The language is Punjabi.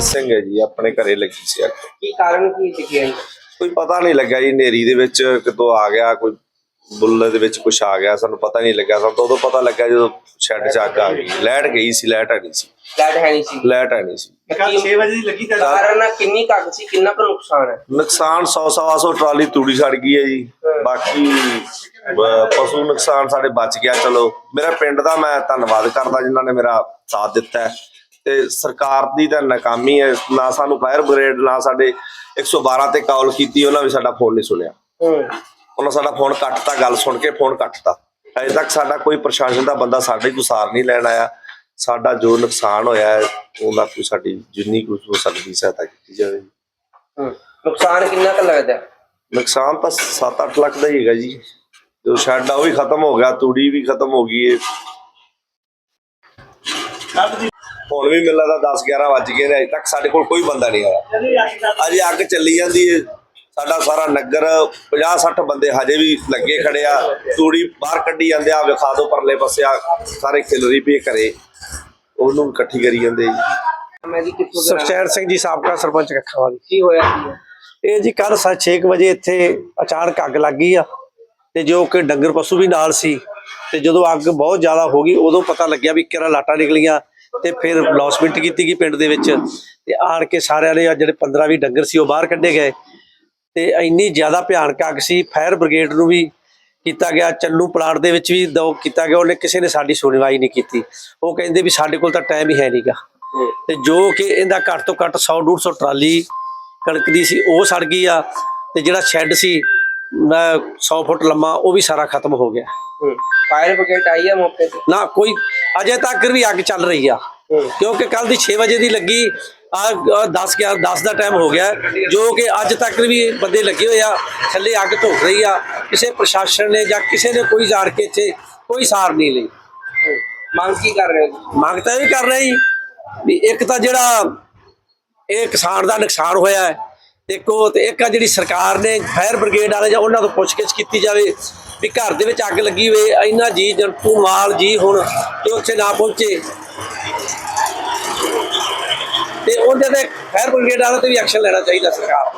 ਸਰਬਜੀਤ ਸਿੰਘ ਹੈ ਜੀ ਆਪਣੇ ਘਰੇ ਲੱਗੀ ਸੀ ਅੱਗ ਕੀ ਕਾਰਨ ਕੀ ਟਿਕਿਆ ਕੋਈ ਪਤਾ ਨਹੀਂ ਲੱਗਾ ਜੀ ਨੇਰੀ ਦੇ ਵਿੱਚ ਕਿਤੋਂ ਆ ਗਿਆ ਕੋਈ ਬੁੱਲੇ ਦੇ ਵਿੱਚ ਕੁਝ ਆ ਗਿਆ ਸਾਨੂੰ ਪਤਾ ਨਹੀਂ ਲੱਗਾ ਸਾਨੂੰ ਤਾਂ ਉਦੋਂ ਪਤਾ ਲੱਗਾ ਜਦੋਂ ਸ਼ੈੱਡ 'ਚ ਅੱਗ ਆ ਗਈ। ਲਾਈਟ ਗਈ ਸੀ ਹੈ ਨਹੀਂ ਸੀ। ਲਾਈਟ ਹੈ ਨਹੀਂ ਸੀ। ਹੈ ਨਹੀਂ ਸੀ। ਕੱਲ 6 ਵਜੇ ਦੀ ਲੱਗੀ ਤਾਂ ਕਾਰਨ ਕਿੰਨੀ ਕੱਗ ਸੀ ਕਿੰਨਾ ਕੁ ਨੁਕਸਾਨ ਹੈ? ਨੁਕਸਾਨ 100 ਸਵਾ ਸੌ ਟਰਾਲੀ ਤੂੜੀ ਸੜ ਗਈ ਹੈ ਜੀ। ਬਾਕੀ ਪਸ਼ੂ ਨੁਕਸਾਨ ਸਾਡੇ ਬਚ ਗਿਆ ਚਲੋ। ਮੇਰਾ ਪਿੰਡ ਦਾ ਮੈਂ ਧੰਨਵਾਦ ਕਰਦਾ ਜਿਨ੍ਹਾਂ ਨੇ ਮੇਰਾ ਸਾਥ ਦਿੱਤਾ ਹੈ। ਤੇ ਸਰਕਾਰ ਦੀ ਤਾਂ ਨਾਕਾਮੀ ਹੈ ਨਾ ਸਾਨੂੰ ਫਾਇਰ ਬ੍ਰਿਗੇਡ ਨਾ ਸਾਡੇ 112 ਤੇ ਕਾਲ ਕੀਤੀ ਉਹਨਾਂ ਵੀ ਸਾਡਾ ਫੋਨ ਨਹੀਂ ਸੁਣਿਆ। ਹੂੰ ਉਹਨਾਂ ਸਾਡਾ ਫੋਨ ਕੱਟਤਾ ਗੱਲ ਸੁਣ ਕੇ ਫੋਨ ਕੱਟਤਾ। ਅਜੇ ਤੱਕ ਸਾਡਾ ਕੋਈ ਪ੍ਰਸ਼ਾਸਨ ਦਾ ਬੰਦਾ ਸਾਡੇ ਕੋਲ ਸਾਰ ਨਹੀਂ ਲੈਣ ਆਇਆ। ਸਾਡਾ ਜੋ ਨੁਕਸਾਨ ਹੋਇਆ ਹੈ ਉਹਦਾ ਕੋਈ ਸਾਡੀ ਜਿੰਨੀ ਕੁ ਹੋ ਸਕਦੀ ਸਹਾਇਤਾ ਕੀਤੀ ਜਾਵੇ। ਹੂੰ ਨੁਕਸਾਨ ਕਿੰਨਾ ਕੁ ਲੱਗਦਾ? ਨੁਕਸਾਨ ਤਾਂ 7-8 ਲੱਖ ਦਾ ਹੀ ਹੈਗਾ ਜੀ। ਜੋ ਸ਼ੈੱਡ ਆ ਉਹ ਵੀ ਖਤਮ ਹੋ ਗਿਆ ਤੂੜੀ ਵੀ ਖਤਮ ਹੋ ਗਈ ਹੈ ਹੁਣ ਵੀ ਮਿਲਦਾ ਦਾ 10-11 ਵੱਜ ਗਏ ਨੇ ਅਜੇ ਤੱਕ ਸਾਡੇ ਕੋਲ ਕੋਈ ਬੰਦਾ ਨਹੀਂ ਆਇਆ। ਦਾ ਅਜੇ ਅੱਗ ਚੱਲੀ ਜਾਂਦੀ ਹੈ ਸਾਡਾ ਸਾਰਾ ਨਗਰ 50-60 ਬੰਦੇ ਹਜੇ ਵੀ ਲੱਗੇ ਖੜੇ ਆ। ਤੂੜੀ ਬਾਹਰ ਕੱਢੀ ਜਾਂਦੇ ਆ ਵਿਖਾ ਦਿਓ ਪਰਲੇ ਪਾਸੇ ਆ। ਸਾਰੇ ਖਿਲਰੀ ਪਈ ਘਰੇ। ਉਹਨੂੰ ਇਕੱਠੀ ਕਰੀ ਜਾਂਦੇ ਜੀ। ਮੈਂ ਜੀ ਕਿੱਥੋਂ ਦਾ ਸੁਖਚੈਨ ਸਿੰਘ ਜੀ ਸਾਬਕਾ ਸਰਪੰਚ ਕੱਖਾਂ ਵਾਲੀ ਕੀ ਹੋਇਆ ਸੀ ਇਹ ਜੀ ਕੱਲ 6 ਵਜੇ ਇੱਥੇ ਅਚਾਨਕ ਅੱਗ ਲੱਗ ਗਈ ਆ। ਤੇ ਜੋ ਕਿ ਡੰਗਰ ਪਸ਼ੂ ਵੀ ਨਾਲ ਸੀ। ਤੇ ਜਦੋਂ ਅੱਗ ਬਹੁਤ ਜ਼ਿਆਦਾ ਹੋ ਗਈ ਉਦੋਂ ਪਤਾ ਲੱਗਿਆ ਵੀ ਕਿਹੜਾ ਲਾਟਾਂ ਨਿਕਲੀਆਂ। ਤੇ ਫਿਰ ਲੌਸਮੈਂਟ ਕੀਤੀ ਗਈ ਪਿੰਡ ਦੇ ਵਿੱਚ ਤੇ ਆਣ ਕੇ ਸਾਰਿਆਂ ਨੇ ਆਹ ਜਿਹੜੇ 15 20 ਡੰਗਰ ਸੀ ਉਹ ਬਾਹਰ ਕੱਢੇ ਗਏ। ਤੇ ਇੰਨੀ ਜ਼ਿਆਦਾ ਭਿਆਨਕ ਅੱਗ ਸੀ, ਫਾਇਰ ਬ੍ਰਿਗੇਡ ਨੂੰ ਵੀ ਕੀਤਾ ਗਿਆ ਚੰਨੂ ਪਲਾਂਟ ਦੇ ਵਿੱਚ ਵੀ ਦੋ ਕੀਤਾ ਗਿਆ, ਉਹਨੇ ਕਿਸੇ ਨੇ ਸਾਡੀ ਸੁਣਵਾਈ ਨਹੀਂ ਕੀਤੀ। ਉਹ ਕਹਿੰਦੇ ਵੀ ਸਾਡੇ ਕੋਲ ਤਾਂ ਟਾਈਮ ਹੀ ਹੈ ਨਹੀਂਗਾ ਤੇ ਜੋ ਕਿ ਇਹਦਾ ਘੱਟ ਤੋਂ ਘੱਟ 100 150 ਟਰਾਲੀ ਕਣਕ ਦੀ ਸੀ, ਉਹ ਸੜ ਗਈ ਆ ਤੇ ਜਿਹੜਾ ਸ਼ੈੱਡ ਸੀ 100 ਫੁੱਟ ਲੰਮਾ ਉਹ ਵੀ ਸਾਰਾ ਖਤਮ ਹੋ ਗਿਆ। ਫਾਇਰ ਬ੍ਰਿਗੇਡ ਆਈ ਹੈ ਮੌਕੇ ਤੇ? ਨਾ ਕੋਈ ਅਜੇ ਤੱਕ ਵੀ ਅੱਗ ਚੱਲ ਰਹੀ ਆ। ਕਿਉਂਕਿ ਕੱਲ ਦੀ 6 ਵਜੇ ਦੀ ਲੱਗੀ ਆ 10 11 10 ਦਾ ਟਾਈਮ ਹੋ ਗਿਆ ਜੋ ਕਿ ਅੱਜ ਤੱਕ ਵੀ ਬੰਦੇ ਲੱਗੇ ਹੋਏ ਆ ਥੱਲੇ ਅੱਗ ਧੁੱਖ ਰਹੀ ਆ ਕਿਸੇ ਪ੍ਰਸ਼ਾਸਨ ਨੇ ਜਾਂ ਕਿਸੇ ਨੇ ਕੋਈ ਜਾੜ ਕੇ ਇੱਥੇ ਕੋਈ ਸਾਰ ਨਹੀਂ ਲਈ। ਮੰਗ ਕੀ ਕਰ ਰਹੇ? ਮੰਗ ਤਾਂ ਇਹ ਕਰ ਰਹੇ ਵੀ ਇੱਕ ਤਾਂ ਜਿਹੜਾ ਇਹ ਕਿਸਾਨ ਦਾ ਨੁਕਸਾਨ ਹੋਇਆ ਹੈ ਦੇਖੋ ਤੇ ਇੱਕ ਆ ਜਿਹੜੀ ਸਰਕਾਰ ਨੇ ਫਾਇਰ ਬ੍ਰਿਗੇਡ ਵਾਲੇ ਜਾਂ ਉਹਨਾਂ ਤੋਂ ਪੁੱਛਗਿੱਛ ਕੀਤੀ ਜਾਵੇ ਵੀ ਘਰ ਦੇ ਵਿੱਚ ਅੱਗ ਲੱਗੀ ਹੋਵੇ, ਇੰਨਾ ਜੀ ਜੰਤੂ ਮਾਲ ਜੀ ਹੁਣ ਤੇ ਉੱਥੇ ਨਾ ਪਹੁੰਚੇ। ਤੇ ਉਹਦੇ ਤੇ ਫਾਇਰ ਬ੍ਰਿਗੇਡ ਵਾਲੇ ਤੇ ਵੀ ਐਕਸ਼ਨ ਲੈਣਾ ਚਾਹੀਦਾ ਸਰਕਾਰ।